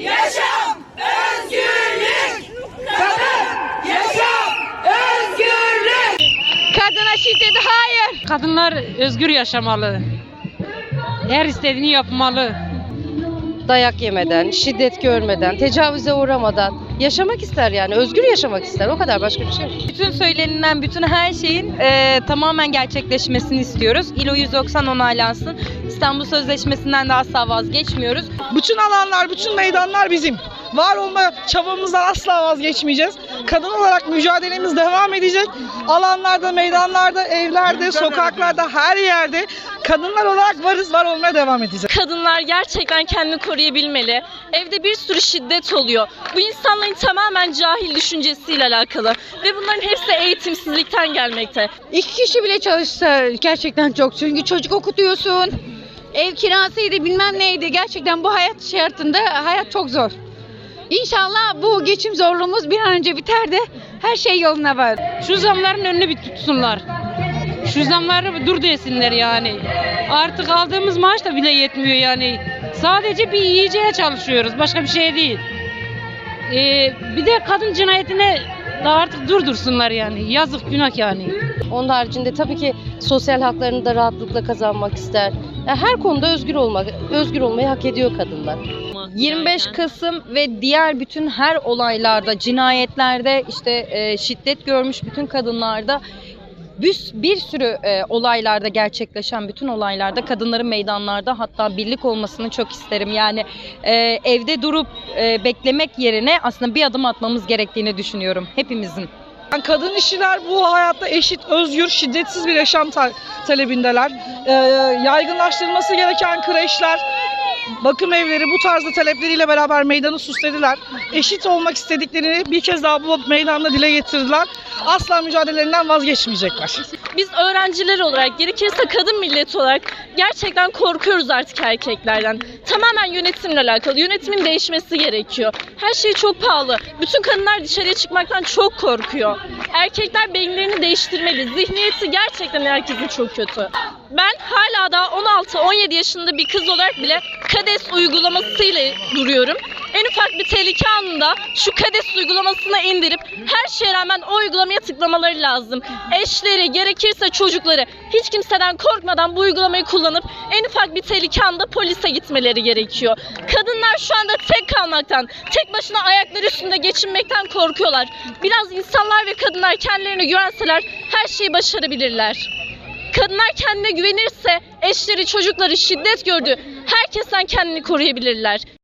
yaşam, özgürlük. Kadın, yaşam, özgürlük. Kadına şiddet hayır. Kadınlar özgür yaşamalı. Her istediğini yapmalı. Dayak yemeden, şiddet görmeden, tecavüze uğramadan yaşamak ister yani. Özgür yaşamak ister. O kadar başka bir şey yok. Bütün söylenilen bütün her şeyin e, tamamen gerçekleşmesini istiyoruz. İLO 190 onaylansın. İstanbul Sözleşmesi'nden de asla vazgeçmiyoruz. Bütün alanlar, bütün meydanlar bizim. Var olma çabamızdan asla vazgeçmeyeceğiz. Kadın olarak mücadelemiz devam edecek. Alanlarda, meydanlarda, evlerde, sokaklarda, her yerde kadınlar olarak varız, var olmaya devam edeceğiz. kadınlar gerçekten kendini koruyabilmeli. Evde bir sürü şiddet oluyor. Bu insanların tamamen cahil düşüncesiyle alakalı. Ve bunların hepsi eğitimsizlikten gelmekte. İki kişi bile çalışsa gerçekten çok. Çünkü çocuk okutuyorsun. Ev kirasıydı bilmem neydi. Gerçekten bu hayat şartında hayat çok zor. İnşallah bu geçim zorluğumuz bir an önce biter de her şey yoluna var. Şu zamların önünü bir tutsunlar. Şu zamları dur desinler yani. Artık aldığımız maaş da bile yetmiyor yani. Sadece bir yiyeceğe çalışıyoruz. Başka bir şey değil. Ee, bir de kadın cinayetine da artık durdursunlar yani. Yazık günah yani. Onun haricinde tabii ki sosyal haklarını da rahatlıkla kazanmak ister. Ya her konuda özgür olmak, özgür olmayı hak ediyor kadınlar. 25 Kasım ve diğer bütün her olaylarda, cinayetlerde, işte e, şiddet görmüş bütün kadınlarda bir, bir sürü e, olaylarda gerçekleşen bütün olaylarda kadınların meydanlarda hatta birlik olmasını çok isterim. Yani e, evde durup e, beklemek yerine aslında bir adım atmamız gerektiğini düşünüyorum hepimizin. Yani kadın işçiler bu hayatta eşit, özgür, şiddetsiz bir yaşam ta- talebindeler. Ee, yaygınlaştırılması gereken kreşler, bakım evleri bu tarzda talepleriyle beraber meydanı süslediler. Eşit olmak istediklerini bir kez daha bu meydanda dile getirdiler. Asla mücadelelerinden vazgeçmeyecekler. Biz öğrenciler olarak, gerekirse kadın milleti olarak gerçekten korkuyoruz artık erkeklerden. Tamamen yönetimle alakalı. Yönetimin değişmesi gerekiyor. Her şey çok pahalı. Bütün kadınlar dışarıya çıkmaktan çok korkuyor. Erkekler beyinlerini değiştirmeli. Zihniyeti gerçekten herkesin çok kötü. Ben hala daha 16-17 yaşında bir kız olarak bile KADES uygulamasıyla duruyorum. En ufak bir tehlike anında şu KADES uygulamasını indirip her şeye rağmen o uygulamaya tıklamaları lazım. Eşleri, gerekirse çocukları hiç kimseden korkmadan bu uygulamayı kullanıp en ufak bir tehlike anında polise gitmeleri gerekiyor. Kadınlar şu anda tek kalmaktan, tek başına ayakları üstünde geçinmekten korkuyorlar. Biraz insanlar ve kadınlar kendilerine güvenseler her şeyi başarabilirler. Kadınlar kendine güvenirse eşleri, çocukları şiddet gördü. Herkesten kendini koruyabilirler.